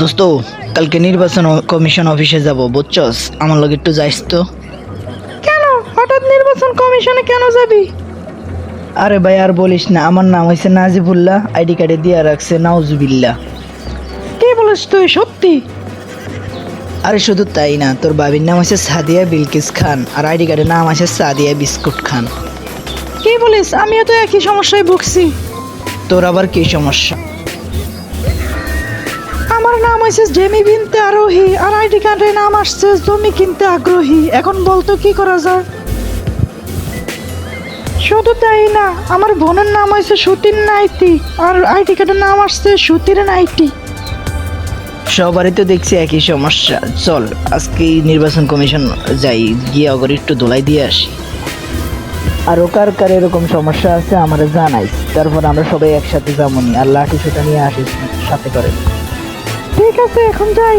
দোস্ত কালকে নির্বাচন কমিশন অফিসে যাব বুঝছস? আমার লগে একটু যাইস তো। কেন? হঠাৎ নির্বাচন কমিশনে কেন যাবি? আরে ভাই আর বলিস না আমার নাম হয়েছে নাজিবুল্লাহ আইডি কার্ডে দিয়া রাখছে নাউজুবিল্লাহ। কে বলিস তুই সত্যি? আরে শুধু তাই না তোর বাবির নাম হচ্ছে সাদিয়া বিলকিস খান আর আইডি কার্ডের নাম আছে সাদিয়া বিস্কুট খান। কি বলিস? আমিও তো একই সমস্যায় ভুগছি। তোর আবার কি সমস্যা? আমার নাম হয়েছে জেমি বিনতে আরোহী, আর আইডি কার্ডে নাম আসছে জমি কিনতে আগ্রহী। এখন বলতো কি করা যায়? শুধু তাই না, আমার বোনের নাম হয়েছে সুতির নাইটি, আর আইডি কার্ডের নাম আসছে সুতির নাইটি। সবারই তো দেখছি একই সমস্যা। চল, আজকে নির্বাচন কমিশন যাই, গিয়ে অগর একটু দোলাই দিয়ে আসি। আর ওকার কার এরকম সমস্যা আছে আমার জানাই। তারপর আমরা সবাই একসাথে যাবনি আর লাঠি সুতা নিয়ে আসিস, সাথে করে। ঠিক আছে এখন যাই